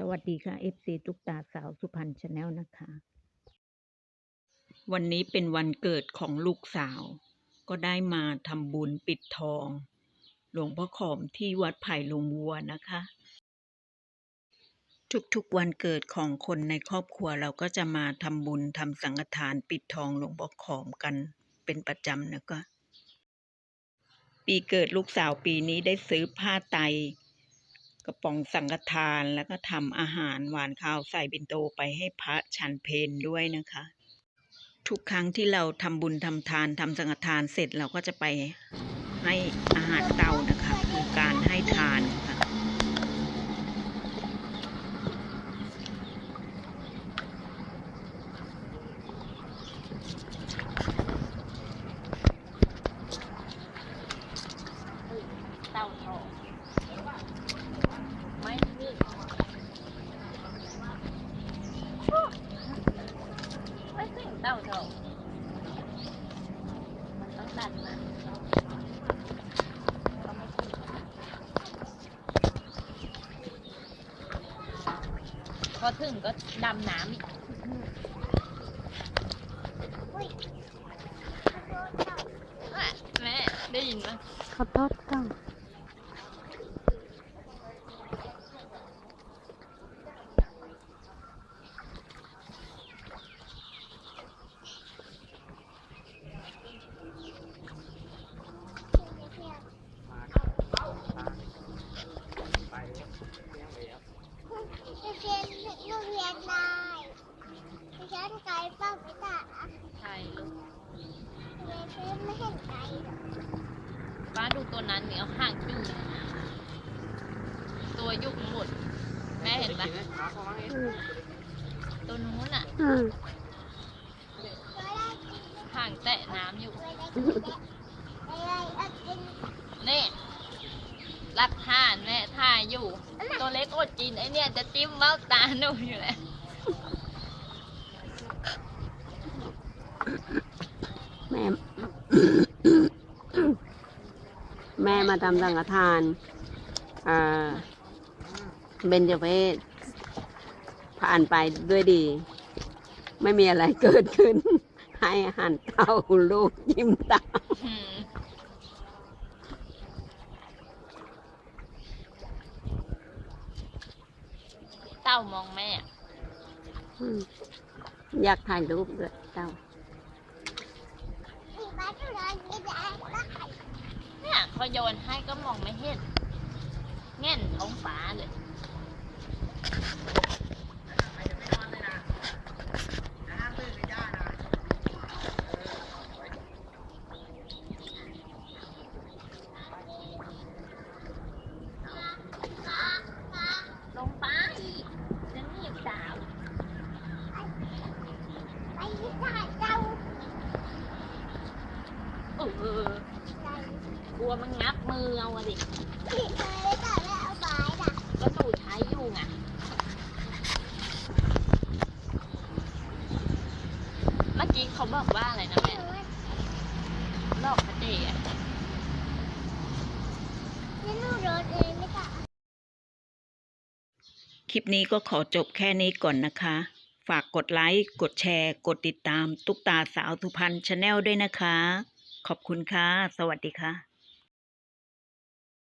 สวัสดีค่ะ FC ตุ๊กตาสาวสุพรรณชาแนลนะคะ วันนี้เป็นวันเกิดของลูกสาว ก็ได้มาทำบุญปิดทอง หลวงพ่อขอมที่วัดไผ่ลงวัวนะคะ ทุกๆวันเกิดของคนในครอบครัวเราก็จะมาทำบุญทำสังฆทานปิดทองหลวงพ่อขอมกันเป็นประจำนะคะ ปีเกิดลูกสาวปีนี้ได้ซื้อผ้าไตร กระป๋องสังฆทานแล้วก็ทำอาหารหวานข้าวใส่บินโตไปให้พระชันเพนด้วยนะคะ ทุกครั้งที่เราทำบุญทำทานทำสังฆทานเสร็จเราก็จะไปให้อาหารเต่านะคะคือการให้ทานค่ะ เต้าทองไม่นี่ไม่ถึงเต้าทองมันต้องดันนะก็ไม่ถึง พอถึงก็ดำน้ำอีกอะแม่ได้ยินไหมขอโทษค่ะจะเรียนลูกเรียนได้ดิฉันไกลเป้าไม่ได้ ใช่ลูก เรียนซื้อไม่เห็นไกลหรอก ป้า ดูตัวนั้นเนี่ยห่างจุ่เลยตัวยุกหมด แม่เห็นไหมตัวนู้นอะอืมห่างแตะน้ำอยู่นี่รักท่านแม่ท่าอยู่ ตัวเล็กอดกินไอเนี่ยจะจิ้มเบ้าตาหนูอยู่แล้วแม่ แม่มาทำสังฆทานอ่าเบญจเพศผ่านไปด้วยดี ไม่มีอะไรเกิดขึ้น ให้อาหารเต้าลูกยิ้มตามหืมเต้ามองแม่อืมอยากถ่ายรูปด้วยเต้า มีบ้านอยู่ร้านนี้ได้ได้ เนี่ย พอโยนให้ก็มองไม่เห็นแง่นท้องฟ้าเลยลงไปจะหนีบสาวไปที่ได้เจ้าเออใจ กลัวมันงับมือเอาอะดิที่เคยแต่ไม่เอาไปน่ะก็ดูใช้อยู่ไงเมื่อกี้เขาบอกว่าอะไรนะแม่ลอกพระเจอะที่ลูกรถเองไม่ได้คลิปนี้ก็ขอจบแค่นี้ก่อนนะคะ ฝากกดไลค์ กดแชร์ กดติดตาม ตุ๊กตาสาวสุพรรณชาแนลด้วยนะคะ ขอบคุณค่ะ สวัสดีค่ะ